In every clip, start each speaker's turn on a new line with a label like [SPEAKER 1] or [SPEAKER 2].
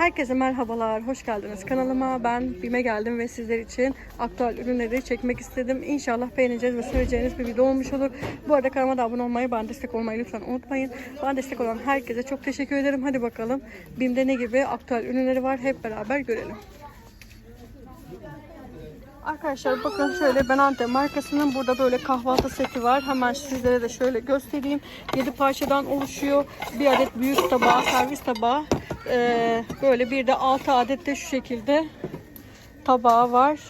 [SPEAKER 1] Herkese merhabalar, hoş geldiniz kanalıma. Ben BİM'e geldim ve sizler için aktüel ürünleri çekmek istedim. İnşallah beğeneceğiz ve seveceğiniz bir video olmuş olur. Bu arada kanalıma da abone olmayı, bana destek olmayı lütfen unutmayın. Bana destek olan herkese çok teşekkür ederim. Hadi bakalım BİM'de ne gibi aktüel ürünleri var hep beraber görelim. Arkadaşlar bakın şöyle Benante markasının burada böyle kahvaltı seti var. Hemen sizlere de şöyle göstereyim. 7 parçadan oluşuyor. Bir adet büyük tabağı, servis tabağı. Ee, böyle bir de 6 adet de şu şekilde tabağı var.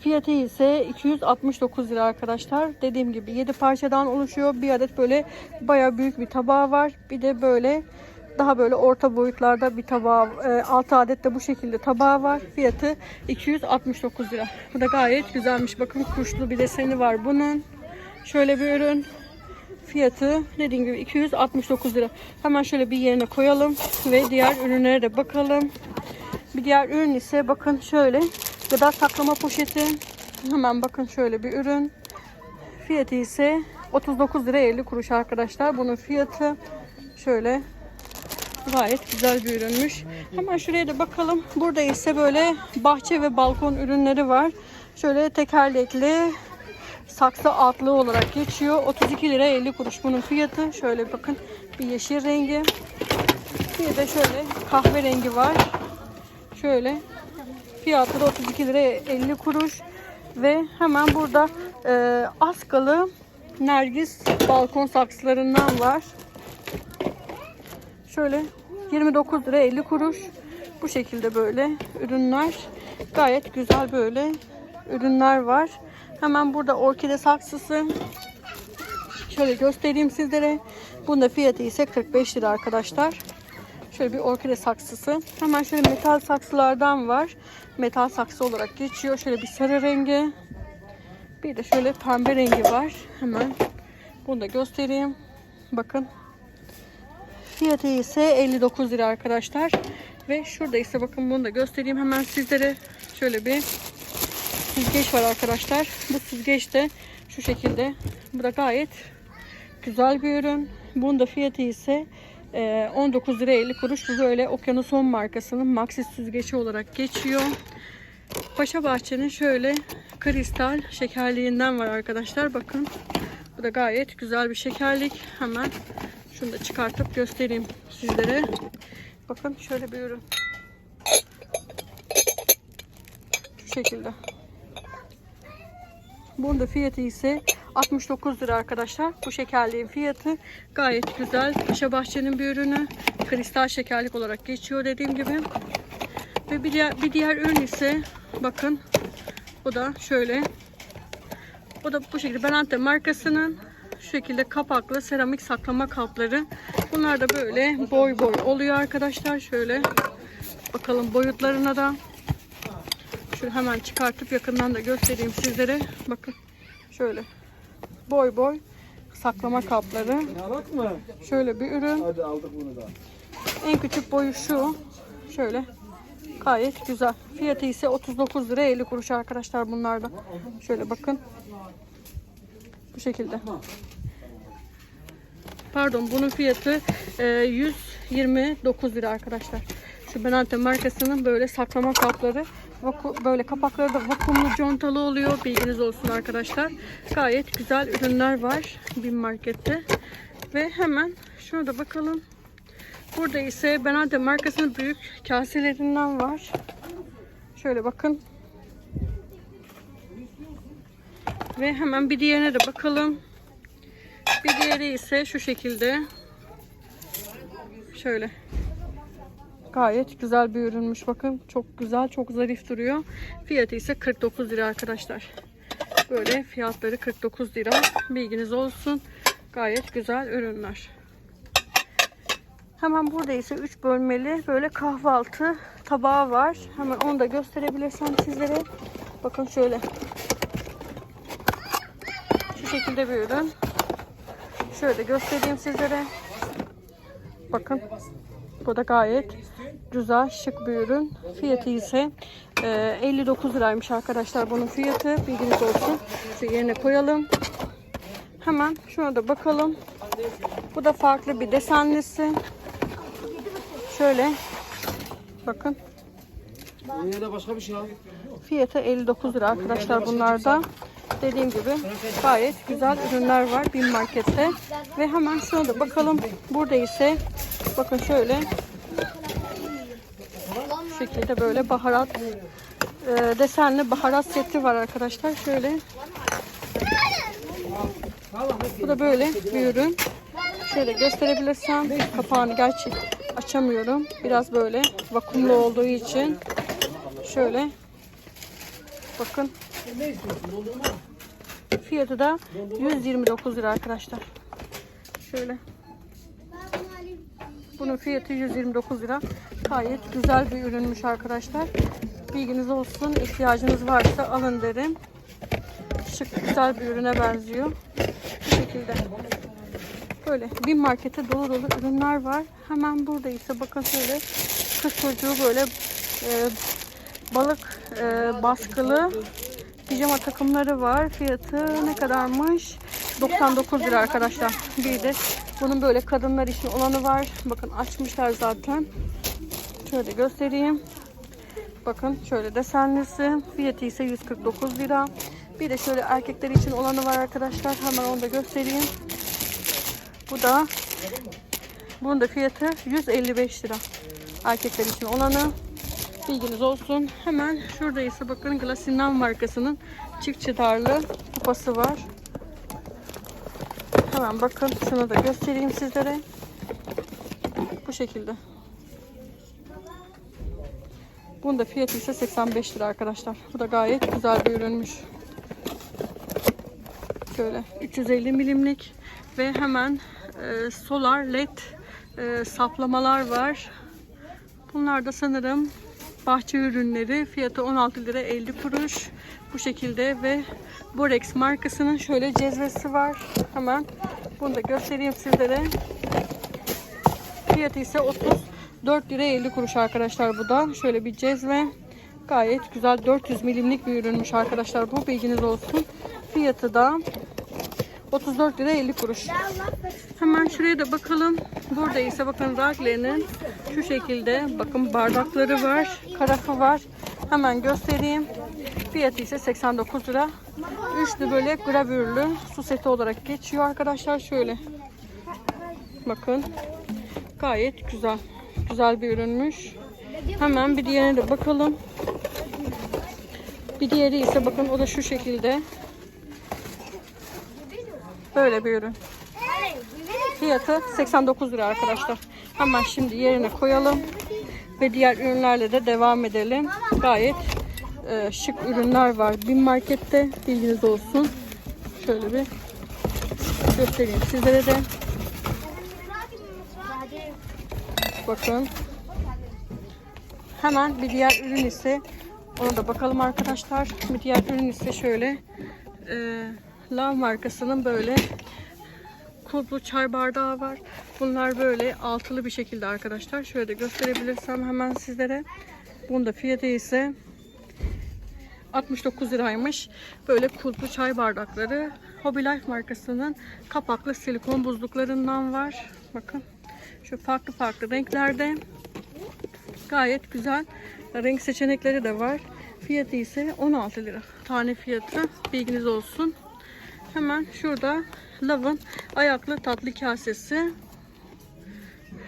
[SPEAKER 1] Fiyatı ise 269 lira arkadaşlar. Dediğim gibi 7 parçadan oluşuyor. Bir adet böyle baya büyük bir tabağı var. Bir de böyle daha böyle orta boyutlarda bir tabağı, 6 adet de bu şekilde tabağı var. Fiyatı 269 lira. Bu da gayet güzelmiş. Bakın kuşlu bir deseni var bunun. Şöyle bir ürün. Fiyatı dediğim gibi 269 lira. Hemen şöyle bir yerine koyalım ve diğer ürünlere de bakalım. Bir diğer ürün ise bakın şöyle gıda saklama poşeti. Hemen bakın şöyle bir ürün. Fiyatı ise 39 lira 50 kuruş arkadaşlar. Bunun fiyatı şöyle Gayet güzel bir ürünmüş. Hemen şuraya da bakalım. Burada ise böyle bahçe ve balkon ürünleri var. Şöyle tekerlekli saksı altlığı olarak geçiyor. 32 lira 50 kuruş bunun fiyatı. Şöyle bakın bir yeşil rengi. Bir de şöyle kahverengi var. Şöyle fiyatı da 32 lira 50 kuruş. Ve hemen burada e, askalı nergis balkon saksılarından var. Şöyle 29 lira 50 kuruş. Bu şekilde böyle ürünler. Gayet güzel böyle ürünler var. Hemen burada orkide saksısı. Şöyle göstereyim sizlere. Bunun da fiyatı ise 45 lira arkadaşlar. Şöyle bir orkide saksısı. Hemen şöyle metal saksılardan var. Metal saksı olarak geçiyor. Şöyle bir sarı rengi. Bir de şöyle pembe rengi var. Hemen bunu da göstereyim. Bakın Fiyatı ise 59 lira arkadaşlar. Ve şurada ise bakın bunu da göstereyim hemen sizlere. Şöyle bir süzgeç var arkadaşlar. Bu süzgeç de şu şekilde. Bu da gayet güzel bir ürün. Bunun da fiyatı ise 19 lira 50 kuruş. Bu böyle Okyanuson markasının Maxis süzgeci olarak geçiyor. Paşa Bahçe'nin şöyle kristal şekerliğinden var arkadaşlar. Bakın. Bu da gayet güzel bir şekerlik. Hemen şunu da çıkartıp göstereyim sizlere. Bakın şöyle bir ürün. Şu şekilde. Bunun da fiyatı ise 69 lira arkadaşlar. Bu şekerliğin fiyatı gayet güzel. Paşa Bahçe'nin bir ürünü. Kristal şekerlik olarak geçiyor dediğim gibi. Ve bir diğer, bir diğer ürün ise bakın bu da şöyle. O da bu şekilde Benante markasının şu şekilde kapaklı seramik saklama kapları. Bunlar da böyle boy boy oluyor arkadaşlar. Şöyle bakalım boyutlarına da. Şöyle hemen çıkartıp yakından da göstereyim sizlere. Bakın şöyle boy boy saklama kapları. Şöyle bir ürün.
[SPEAKER 2] Hadi aldık bunu da.
[SPEAKER 1] En küçük boyu şu. Şöyle gayet güzel. Fiyatı ise 39 lira 50 kuruş arkadaşlar bunlarda. Şöyle bakın. Bu şekilde. Pardon bunun fiyatı e, 129 lira arkadaşlar. Şu Benante markasının böyle saklama kapları. Böyle kapakları da vakumlu contalı oluyor. Bilginiz olsun arkadaşlar. Gayet güzel ürünler var bir markette. Ve hemen şuna da bakalım. Burada ise Benante markasının büyük kaselerinden var. Şöyle bakın. Ve hemen bir diğerine de bakalım. Bir diğeri ise şu şekilde. Şöyle. Gayet güzel bir ürünmüş. Bakın çok güzel, çok zarif duruyor. Fiyatı ise 49 lira arkadaşlar. Böyle fiyatları 49 lira. Bilginiz olsun. Gayet güzel ürünler. Hemen burada ise 3 bölmeli böyle kahvaltı tabağı var. Hemen onu da gösterebilirsem sizlere. Bakın şöyle. Şekilde bir ürün. Şöyle göstereyim sizlere. Bakın. Bu da gayet güzel, şık bir ürün. Fiyatı ise e, 59 liraymış arkadaşlar bunun fiyatı. Bilginiz olsun. Şu yerine koyalım. Hemen şuna da bakalım. Bu da farklı bir desenlisi. Şöyle Bakın.
[SPEAKER 2] Şey.
[SPEAKER 1] Fiyatı 59 lira arkadaşlar bunlarda. Dediğim gibi gayet güzel ürünler var bir markette. Ve hemen şuna da bakalım. Burada ise bakın şöyle şu şekilde böyle baharat e, desenli baharat seti var arkadaşlar. Şöyle bu da böyle bir ürün. Şöyle gösterebilirsem kapağını gerçi açamıyorum. Biraz böyle vakumlu olduğu için şöyle bakın fiyatı da 129 lira arkadaşlar. Şöyle bunun fiyatı 129 lira. Gayet güzel bir ürünmüş arkadaşlar. Bilginiz olsun. ihtiyacınız varsa alın derim. Şık güzel bir ürüne benziyor. Bu şekilde. Böyle bir markete dolu dolu ürünler var. Hemen burada ise bakın şöyle kız çocuğu böyle e, balık e, baskılı pijama takımları var. Fiyatı ne kadarmış? 99 lira arkadaşlar. Bir de bunun böyle kadınlar için olanı var. Bakın açmışlar zaten. Şöyle göstereyim. Bakın şöyle desenlisi. Fiyatı ise 149 lira. Bir de şöyle erkekler için olanı var arkadaşlar. Hemen onu da göstereyim. Bu da bunun da fiyatı 155 lira. Erkekler için olanı. Bilginiz olsun. Hemen şurada ise bakın Glasinam markasının çift çıtarlı kupası var. Hemen bakın şunu da göstereyim sizlere. Bu şekilde. Bunun da fiyatı ise 85 lira arkadaşlar. Bu da gayet güzel bir ürünmüş. Şöyle 350 milimlik ve hemen e, solar led e, saplamalar var. Bunlar da sanırım bahçe ürünleri. Fiyatı 16 lira 50 kuruş. Bu şekilde ve Borex markasının şöyle cezvesi var. Hemen bunu da göstereyim sizlere. Fiyatı ise 34 lira 50 kuruş arkadaşlar bu da. Şöyle bir cezve. Gayet güzel 400 milimlik bir ürünmüş arkadaşlar bu. Bilginiz olsun. Fiyatı da 34 lira 50 kuruş. Hemen şuraya da bakalım. Burada ise bakın Ragle'nin şu şekilde bakın bardakları var. Karafı var. Hemen göstereyim. Fiyatı ise 89 lira. Üçlü böyle gravürlü su seti olarak geçiyor arkadaşlar. Şöyle. Bakın. Gayet güzel. Güzel bir ürünmüş. Hemen bir diğerine de bakalım. Bir diğeri ise bakın o da şu şekilde. Böyle bir ürün. Fiyatı 89 lira arkadaşlar. Hemen şimdi yerine koyalım. Ve diğer ürünlerle de devam edelim. Gayet e, şık ürünler var. Bin markette bilginiz olsun. Şöyle bir göstereyim sizlere de. Bakın. Hemen bir diğer ürün ise ona da bakalım arkadaşlar. Bir diğer ürün ise şöyle e, Lav markasının böyle kulplu çay bardağı var. Bunlar böyle altılı bir şekilde arkadaşlar. Şöyle de gösterebilirsem hemen sizlere. Bunun da fiyatı ise 69 liraymış. Böyle kulplu çay bardakları. Hobby Life markasının kapaklı silikon buzluklarından var. Bakın. Şu farklı farklı renklerde. Gayet güzel. Renk seçenekleri de var. Fiyatı ise 16 lira. Tane fiyatı. Bilginiz olsun. Hemen şurada Love'ın ayaklı tatlı kasesi.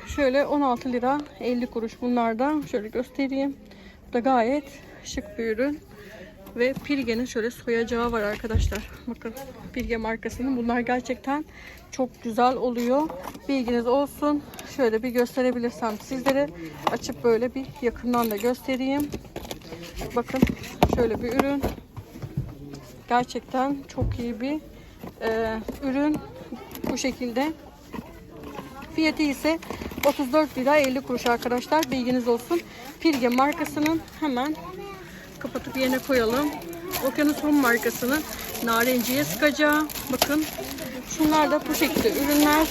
[SPEAKER 1] Şöyle 16 lira 50 kuruş bunlardan. Şöyle göstereyim. Bu da gayet şık bir ürün. Ve Pilge'nin şöyle soyacağı var arkadaşlar. Bakın Pilge markasının. Bunlar gerçekten çok güzel oluyor. Bilginiz olsun. Şöyle bir gösterebilirsem sizlere açıp böyle bir yakından da göstereyim. Bakın şöyle bir ürün. Gerçekten çok iyi bir e, ürün. Bu şekilde. Fiyatı ise 34 lira 50 kuruş arkadaşlar. Bilginiz olsun. Pilge markasının hemen kapatıp yerine koyalım. Okyanus Home markasının narenciye sıkacağı. Bakın. Şunlar da bu şekilde ürünler.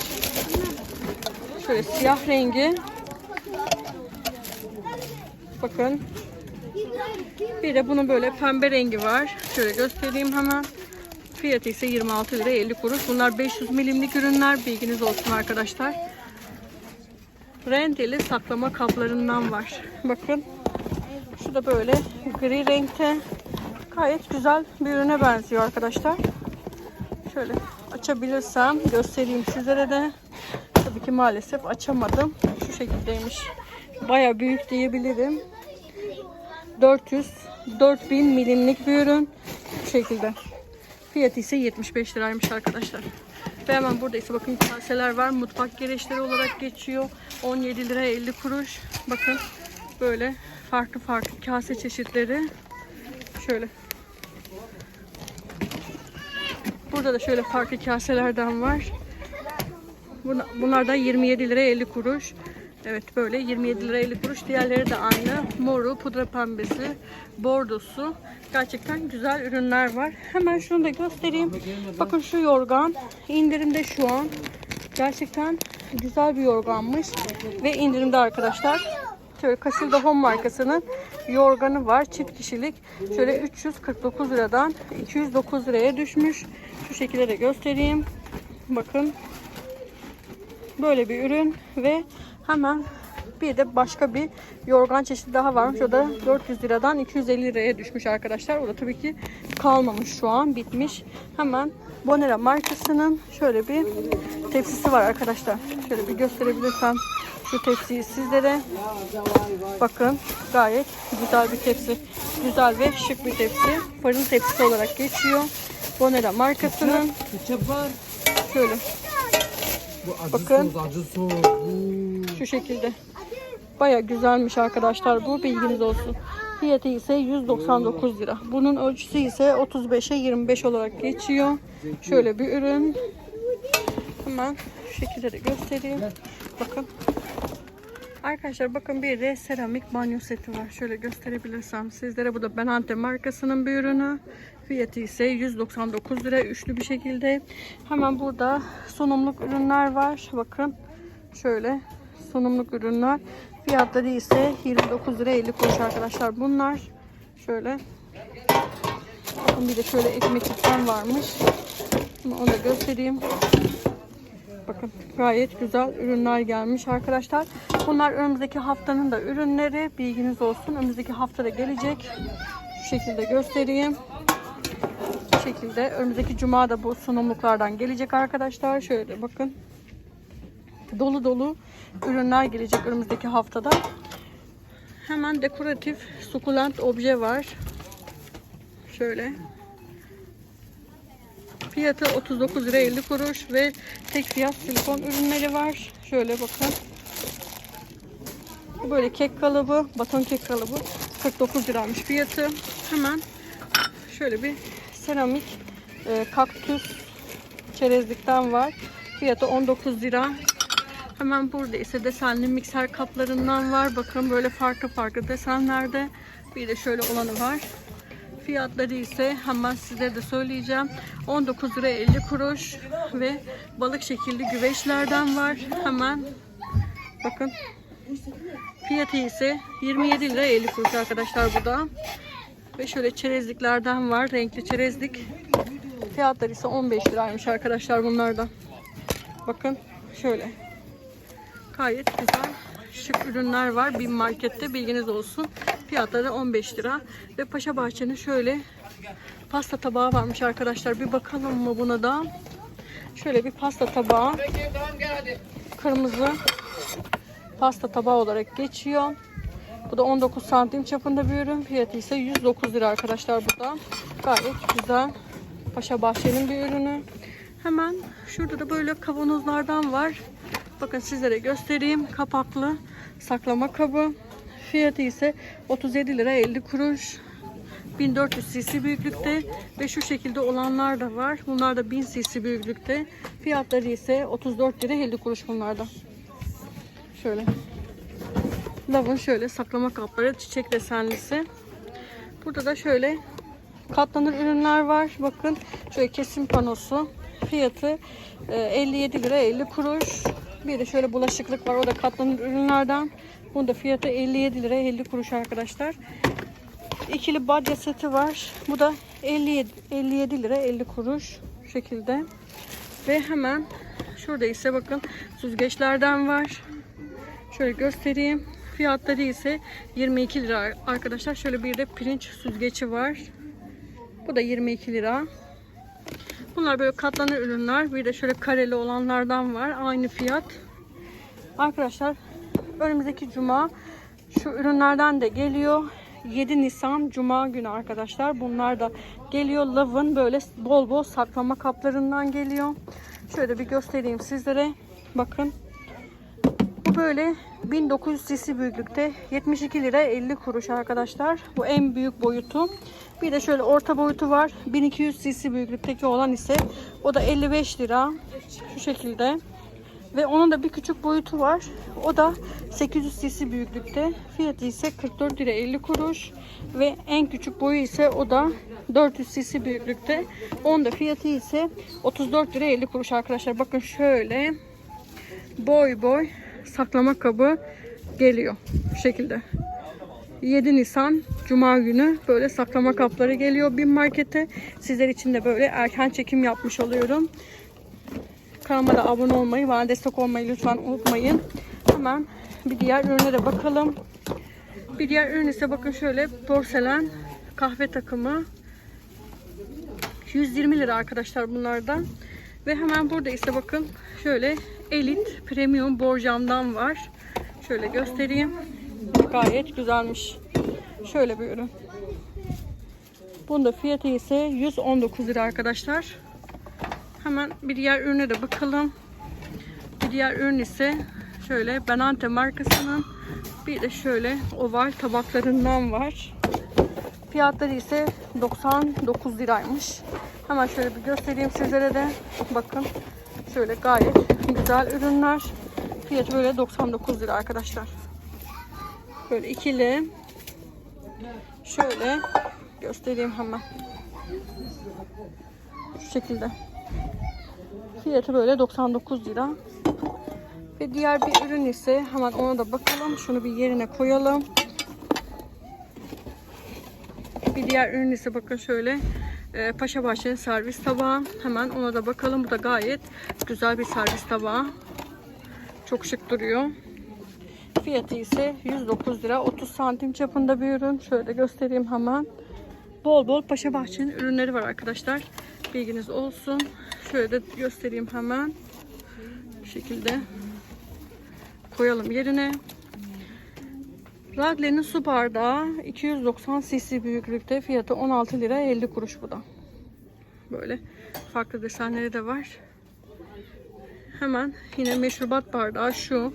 [SPEAKER 1] Şöyle siyah rengi. Bakın. Bir de bunun böyle pembe rengi var. Şöyle göstereyim hemen. Fiyatı ise 26 lira 50 kuruş. Bunlar 500 milimlik ürünler. Bilginiz olsun arkadaşlar. rendeli saklama kaplarından var. Bakın. Şu da böyle gri renkte. Gayet güzel bir ürüne benziyor arkadaşlar. Şöyle açabilirsem göstereyim sizlere de. Tabii ki maalesef açamadım. Şu şekildeymiş. Baya büyük diyebilirim. 400 4000 milimlik bir ürün. Bu şekilde. Fiyatı ise 75 liraymış arkadaşlar. Ve hemen burada ise bakın kaseler var. Mutfak gereçleri olarak geçiyor. 17 lira 50 kuruş. Bakın böyle farklı farklı kase çeşitleri. Şöyle. Burada da şöyle farklı kaselerden var. Bunlar da 27 lira 50 kuruş. Evet böyle 27 lira 50 kuruş. Diğerleri de aynı. Moru, pudra pembesi, bordosu. Gerçekten güzel ürünler var. Hemen şunu da göstereyim. Bakın şu yorgan indirimde şu an. Gerçekten güzel bir yorganmış. Ve indirimde arkadaşlar. Şöyle Casilda Home markasının yorganı var. Çift kişilik. Şöyle 349 liradan 209 liraya düşmüş. Şu şekilde de göstereyim. Bakın böyle bir ürün ve hemen bir de başka bir yorgan çeşidi daha varmış. O da 400 liradan 250 liraya düşmüş arkadaşlar. O da tabii ki kalmamış şu an bitmiş. Hemen Bonera markasının şöyle bir tepsisi var arkadaşlar. Şöyle bir gösterebilirsem şu tepsiyi sizlere. Bakın gayet güzel bir tepsi. Güzel ve şık bir tepsi. Fırın tepsisi olarak geçiyor. Bonera markasının şöyle Bakın. Şu şekilde. Baya güzelmiş arkadaşlar bu bilginiz olsun. Fiyatı ise 199 lira. Bunun ölçüsü ise 35'e 25 olarak geçiyor. Şöyle bir ürün. Hemen şu şekilde de göstereyim. Bakın. Arkadaşlar bakın bir de seramik banyo seti var. Şöyle gösterebilirsem sizlere. Bu da Benante markasının bir ürünü. Fiyatı ise 199 lira üçlü bir şekilde. Hemen burada sunumluk ürünler var. Bakın şöyle sunumluk ürünler. Fiyatları ise 29 lira 50 kuruş arkadaşlar bunlar. Şöyle. Bakın bir de şöyle ekmeklikten varmış. Şimdi onu da göstereyim. Bakın gayet güzel ürünler gelmiş arkadaşlar. Bunlar önümüzdeki haftanın da ürünleri. Bilginiz olsun. Önümüzdeki haftada gelecek. Şu şekilde göstereyim. Şekilde önümüzdeki cuma da bu sunumluklardan gelecek arkadaşlar. Şöyle bakın. Dolu dolu ürünler gelecek önümüzdeki haftada. Hemen dekoratif sukulent obje var. Şöyle. Fiyatı 39 lira 50 kuruş ve tek fiyat silikon ürünleri var. Şöyle bakın. Böyle kek kalıbı, baton kek kalıbı 49 liraymış fiyatı. Hemen şöyle bir seramik e, kaktüs çerezlikten var. Fiyatı 19 lira. Hemen burada ise desenli mikser kaplarından var. Bakın böyle farklı farklı desenlerde. Bir de şöyle olanı var. Fiyatları ise hemen size de söyleyeceğim. 19 lira 50 kuruş ve balık şekilli güveçlerden var. Hemen bakın. Fiyatı ise 27 lira 50 kuruş arkadaşlar bu da. Ve şöyle çerezliklerden var. Renkli çerezlik. Fiyatları ise 15 liraymış arkadaşlar bunlardan. Bakın şöyle. Gayet güzel şık ürünler var bir markette bilginiz olsun. Fiyatları 15 lira. Ve Paşa Bahçe'nin şöyle pasta tabağı varmış arkadaşlar. Bir bakalım mı buna da. Şöyle bir pasta tabağı. Kırmızı pasta tabağı olarak geçiyor. Bu da 19 santim çapında bir ürün. Fiyatı ise 109 lira arkadaşlar bu da. Gayet güzel. Paşa Bahçe'nin bir ürünü. Hemen şurada da böyle kavanozlardan var. Bakın sizlere göstereyim. Kapaklı saklama kabı. Fiyatı ise 37 lira 50 kuruş. 1400 cc büyüklükte ve şu şekilde olanlar da var. Bunlar da 1000 cc büyüklükte. Fiyatları ise 34 lira 50 kuruş bunlarda. Şöyle. Lavın şöyle saklama kapları çiçek desenlisi. Burada da şöyle katlanır ürünler var. Bakın şöyle kesim panosu. Fiyatı e, 57 lira 50 kuruş. Bir de şöyle bulaşıklık var. O da katlanır ürünlerden. Bunun da fiyatı 57 lira 50 kuruş arkadaşlar. İkili badya seti var. Bu da 57, 57 lira 50 kuruş şekilde. Ve hemen şurada ise bakın süzgeçlerden var. Şöyle göstereyim. Fiyatları ise 22 lira arkadaşlar. Şöyle bir de pirinç süzgeci var. Bu da 22 lira. Bunlar böyle katlanır ürünler. Bir de şöyle kareli olanlardan var. Aynı fiyat. Arkadaşlar önümüzdeki cuma şu ürünlerden de geliyor. 7 Nisan Cuma günü arkadaşlar. Bunlar da geliyor. Love'ın böyle bol bol saklama kaplarından geliyor. Şöyle bir göstereyim sizlere. Bakın. Bu böyle 1900 cc büyüklükte 72 lira 50 kuruş arkadaşlar. Bu en büyük boyutu. Bir de şöyle orta boyutu var. 1200 cc büyüklükteki olan ise o da 55 lira. Şu şekilde. Ve onun da bir küçük boyutu var. O da 800 cc büyüklükte. Fiyatı ise 44 lira 50 kuruş. Ve en küçük boyu ise o da 400 cc büyüklükte. Onun da fiyatı ise 34 lira 50 kuruş arkadaşlar. Bakın şöyle boy boy saklama kabı geliyor. Bu şekilde. 7 Nisan Cuma günü böyle saklama kapları geliyor bin markete. Sizler için de böyle erken çekim yapmış oluyorum. Kanalıma da abone olmayı, bana destek olmayı lütfen unutmayın. Hemen bir diğer ürüne de bakalım. Bir diğer ürün ise bakın şöyle porselen kahve takımı. 120 lira arkadaşlar bunlardan. Ve hemen burada ise bakın şöyle elit premium borcamdan var. Şöyle göstereyim. Gayet güzelmiş. Şöyle bir ürün. Bunda fiyatı ise 119 lira arkadaşlar. Hemen bir diğer ürüne de bakalım. Bir diğer ürün ise şöyle Benante markasının bir de şöyle oval tabaklarından var. Fiyatları ise 99 liraymış. Hemen şöyle bir göstereyim sizlere de. Bakın şöyle gayet güzel ürünler. Fiyatı böyle 99 lira arkadaşlar. Böyle ikili. Şöyle göstereyim hemen. Şu şekilde. Fiyatı böyle 99 lira. Ve diğer bir ürün ise hemen ona da bakalım. Şunu bir yerine koyalım. Bir diğer ürün ise bakın şöyle e, Paşa Bahçe'nin servis tabağı. Hemen ona da bakalım. Bu da gayet güzel bir servis tabağı. Çok şık duruyor. Fiyatı ise 109 lira. 30 santim çapında bir ürün. Şöyle göstereyim hemen. Bol bol Paşa Bahçe'nin ürünleri var arkadaşlar. Bilginiz olsun. Şöyle de göstereyim hemen. Bu şekilde koyalım yerine. Ragle'nin su bardağı 290 cc büyüklükte fiyatı 16 lira 50 kuruş bu da. Böyle farklı desenleri de var. Hemen yine meşrubat bardağı şu.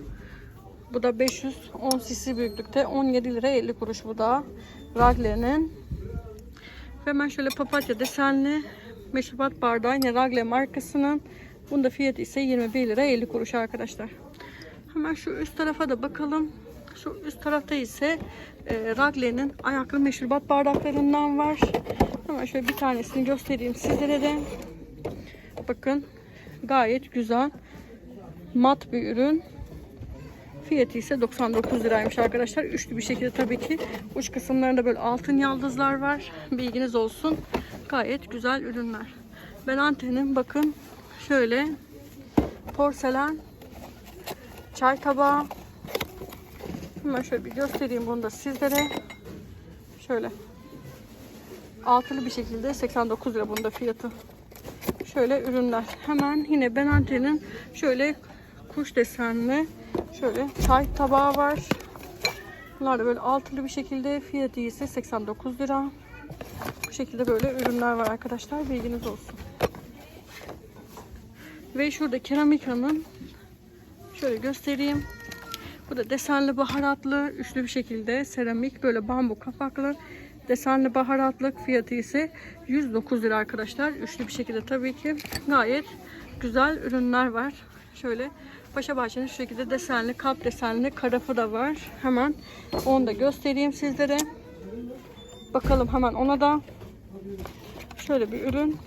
[SPEAKER 1] Bu da 510 cc büyüklükte 17 lira 50 kuruş bu da. Ragle'nin. Ve hemen şöyle papatya desenli meşrubat bardağı yine Ragle markasının. Bunda fiyatı ise 21 lira 50 kuruş arkadaşlar. Hemen şu üst tarafa da bakalım. Şu üst tarafta ise e, Ragle'nin ayaklı meşrubat bardaklarından var. Hemen şöyle bir tanesini göstereyim sizlere de. Bakın gayet güzel. Mat bir ürün. Fiyatı ise 99 liraymış arkadaşlar. Üçlü bir şekilde tabii ki uç kısımlarında böyle altın yıldızlar var. Bilginiz olsun. Gayet güzel ürünler. Ben antenin bakın şöyle porselen çay tabağı. Hemen şöyle bir göstereyim bunu da sizlere. Şöyle altılı bir şekilde 89 lira bunda fiyatı. Şöyle ürünler. Hemen yine Benante'nin şöyle kuş desenli şöyle çay tabağı var. Bunlar da böyle altılı bir şekilde fiyatı ise 89 lira. Bu şekilde böyle ürünler var arkadaşlar. Bilginiz olsun. Ve şurada keramika'nın şöyle göstereyim. Bu da desenli baharatlı üçlü bir şekilde seramik böyle bambu kapaklı desenli baharatlık fiyatı ise 109 lira arkadaşlar. Üçlü bir şekilde tabii ki gayet güzel ürünler var. Şöyle Paşa Bahçe'nin şu şekilde desenli kap desenli karafı da var. Hemen onu da göstereyim sizlere. Bakalım hemen ona da. Şöyle bir ürün.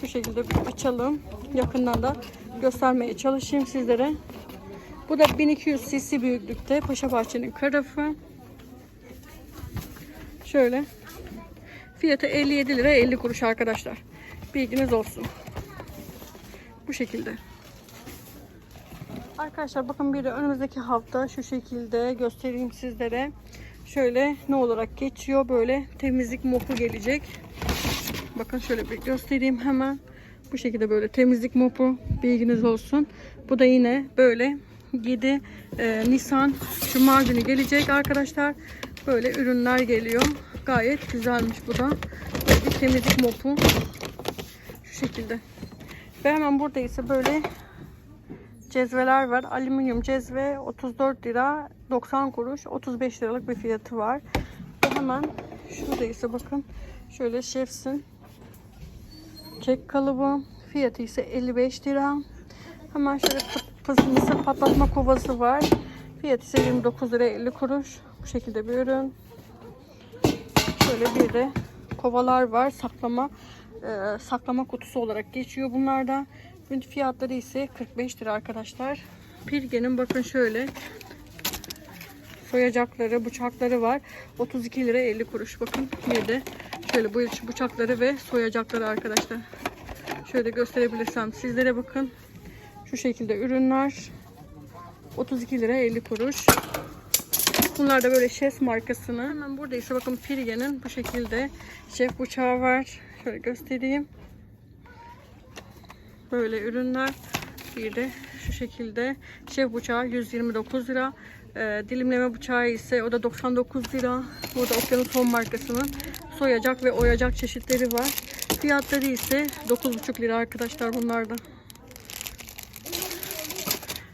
[SPEAKER 1] Şu şekilde bir açalım. Yakından da göstermeye çalışayım sizlere. Bu da 1200 cc büyüklükte Paşa Bahçe'nin karafı. Şöyle. Fiyatı 57 lira 50 kuruş arkadaşlar. Bilginiz olsun. Bu şekilde. Arkadaşlar bakın bir de önümüzdeki hafta şu şekilde göstereyim sizlere. Şöyle ne olarak geçiyor böyle temizlik mopu gelecek. Bakın şöyle bir göstereyim hemen. Bu şekilde böyle temizlik mopu bilginiz olsun. Bu da yine böyle 7 e, Nisan Cuma günü gelecek arkadaşlar. Böyle ürünler geliyor. Gayet güzelmiş bu da. Böyle bir temizlik mopu. Şu şekilde. Ve hemen burada ise böyle cezveler var. Alüminyum cezve 34 lira 90 kuruş 35 liralık bir fiyatı var. Ve hemen şurada ise bakın şöyle şefsin kek kalıbı fiyatı ise 55 lira. Hemen şöyle pı- pızlısı patlatma kovası var. Fiyatı ise 29 lira 50 kuruş. Bu şekilde bir ürün. Şöyle bir de kovalar var. Saklama e, saklama kutusu olarak geçiyor bunlarda. Bunun fiyatları ise 45 lira arkadaşlar. Pirge'nin bakın şöyle soyacakları, bıçakları var. 32 lira 50 kuruş. Bakın bir de şöyle bu bıçakları ve soyacakları arkadaşlar. Şöyle gösterebilirsem sizlere bakın. Şu şekilde ürünler. 32 lira 50 kuruş. Bunlar da böyle şef markasını. Hemen burada ise bakın Pirge'nin bu şekilde şef bıçağı var. Şöyle göstereyim. Böyle ürünler. Bir de şu şekilde şef bıçağı 129 lira. Ee, dilimleme bıçağı ise o da 99 lira. Burada Okyanus Home markasının soyacak ve oyacak çeşitleri var. Fiyatları ise 9,5 lira arkadaşlar bunlarda.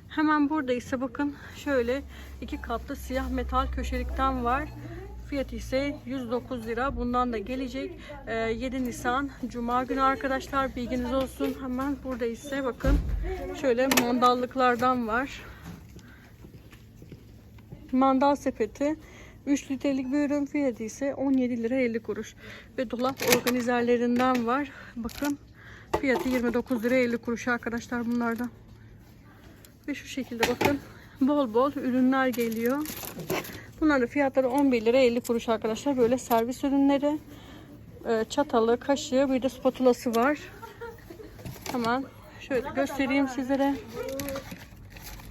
[SPEAKER 1] Hemen burada ise bakın şöyle iki katlı siyah metal köşelikten var. Fiyatı ise 109 lira. Bundan da gelecek. Ee, 7 Nisan Cuma günü arkadaşlar bilginiz olsun. Hemen burada ise bakın şöyle mandallıklardan var. Mandal sepeti 3 litrelik bir ürün fiyatı ise 17 lira 50 kuruş. Ve dolap organizerlerinden var. Bakın fiyatı 29 lira 50 kuruş arkadaşlar bunlardan. Ve şu şekilde bakın bol bol ürünler geliyor. Bunların fiyatları 11 lira 50 kuruş arkadaşlar. Böyle servis ürünleri. Ee, Çatalı, kaşığı bir de spatulası var. Hemen şöyle göstereyim sizlere.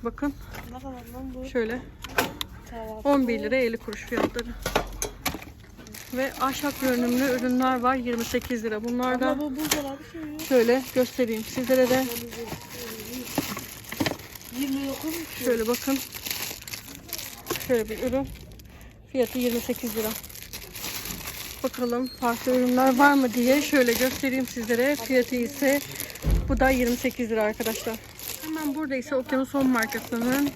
[SPEAKER 1] Bakın şöyle
[SPEAKER 3] Tamam.
[SPEAKER 1] 11 lira 50 kuruş fiyatları. Ve ahşap görünümlü ürünler var 28 lira. Bunlar da
[SPEAKER 3] şey
[SPEAKER 1] şöyle göstereyim sizlere de.
[SPEAKER 3] 29 mu?
[SPEAKER 1] Şöyle bakın. Şöyle bir ürün. Fiyatı 28 lira. Bakalım farklı ürünler var mı diye şöyle göstereyim sizlere. Fiyatı ise bu da 28 lira arkadaşlar. Hemen burada ise Okyanus Home markasının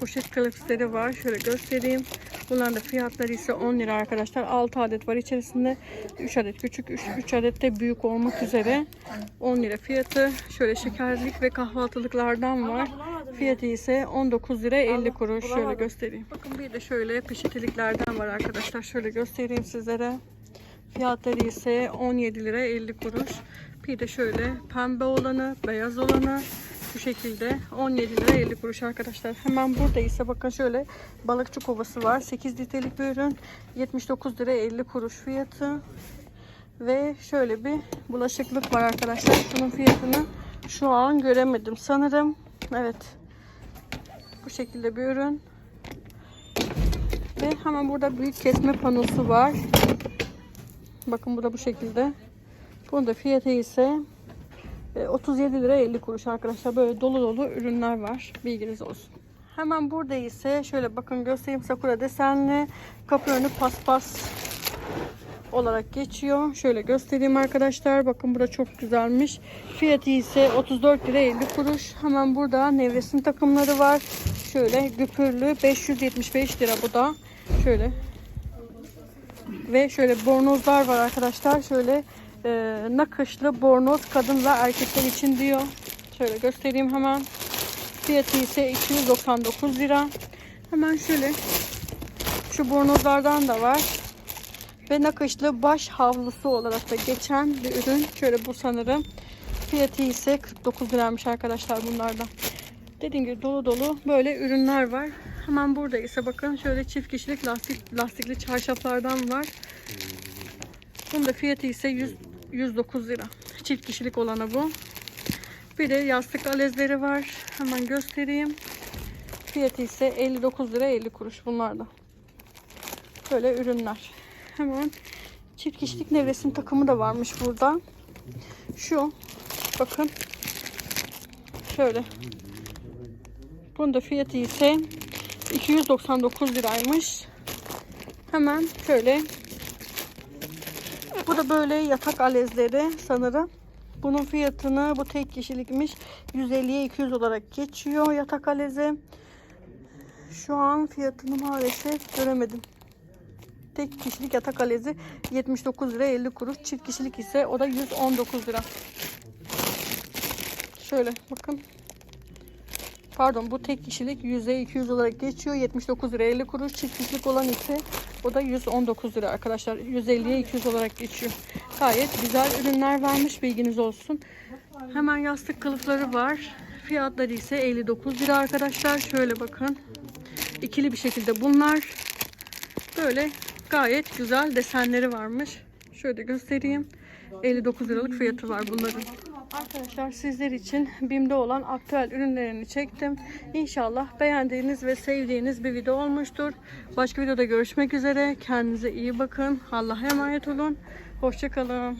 [SPEAKER 1] poşet klipsleri var. Şöyle göstereyim. Bunların da fiyatları ise 10 lira arkadaşlar. 6 adet var içerisinde. 3 adet küçük, 3, 3 adet de büyük olmak üzere. 10 lira fiyatı. Şöyle şekerlik ve kahvaltılıklardan var. Fiyatı ise 19 lira 50 kuruş. Şöyle göstereyim. Bakın bir de şöyle peçeteliklerden var arkadaşlar. Şöyle göstereyim sizlere. Fiyatları ise 17 lira 50 kuruş. Bir de şöyle pembe olanı, beyaz olanı bu şekilde 17 lira 50 kuruş arkadaşlar. Hemen burada ise bakın şöyle balıkçı kovası var. 8 litrelik bir ürün. 79 lira 50 kuruş fiyatı. Ve şöyle bir bulaşıklık var arkadaşlar. Bunun fiyatını şu an göremedim sanırım. Evet. Bu şekilde bir ürün. Ve hemen burada büyük kesme panosu var. Bakın bu da bu şekilde. Bunun da fiyatı ise 37 lira 50 kuruş arkadaşlar. Böyle dolu dolu ürünler var. Bilginiz olsun. Hemen burada ise şöyle bakın göstereyim sakura desenli kapı önü paspas olarak geçiyor. Şöyle göstereyim arkadaşlar. Bakın burada çok güzelmiş. Fiyatı ise 34 lira 50 kuruş. Hemen burada nevresim takımları var. Şöyle güpürlü 575 lira bu da. Şöyle ve şöyle bornozlar var arkadaşlar. Şöyle e, nakışlı bornoz kadın ve erkekler için diyor. Şöyle göstereyim hemen. Fiyatı ise 299 lira. Hemen şöyle şu bornozlardan da var. Ve nakışlı baş havlusu olarak da geçen bir ürün. Şöyle bu sanırım. Fiyatı ise 49 liraymış arkadaşlar bunlardan. Dediğim gibi dolu dolu böyle ürünler var. Hemen burada ise bakın şöyle çift kişilik lastik lastikli çarşaflardan var. Bunun da fiyatı ise 100, 109 lira. Çift kişilik olanı bu. Bir de yastık alezleri var. Hemen göstereyim. Fiyatı ise 59 lira 50 kuruş bunlarda. Böyle ürünler. Hemen çift kişilik nevresim takımı da varmış burada. Şu bakın şöyle. Bunun da fiyatı ise 299 liraymış. Hemen şöyle. Bu da böyle yatak alezleri sanırım. Bunun fiyatını bu tek kişilikmiş 150'ye 200 olarak geçiyor yatak alezi. Şu an fiyatını maalesef göremedim. Tek kişilik yatak alezi 79 lira 50 kuruş. Çift kişilik ise o da 119 lira. Şöyle bakın. Pardon bu tek kişilik 100'e 200 olarak geçiyor. 79 lira 50 kuruş. Çift kişilik olan ise o da 119 lira arkadaşlar. 150'ye 200 olarak geçiyor. Gayet güzel ürünler vermiş bilginiz olsun. Hemen yastık kılıfları var. Fiyatları ise 59 lira arkadaşlar. Şöyle bakın. İkili bir şekilde bunlar. Böyle gayet güzel desenleri varmış. Şöyle göstereyim. 59 liralık fiyatı var bunların. Arkadaşlar sizler için BİM'de olan aktüel ürünlerini çektim. İnşallah beğendiğiniz ve sevdiğiniz bir video olmuştur. Başka videoda görüşmek üzere. Kendinize iyi bakın. Allah'a emanet olun. Hoşçakalın.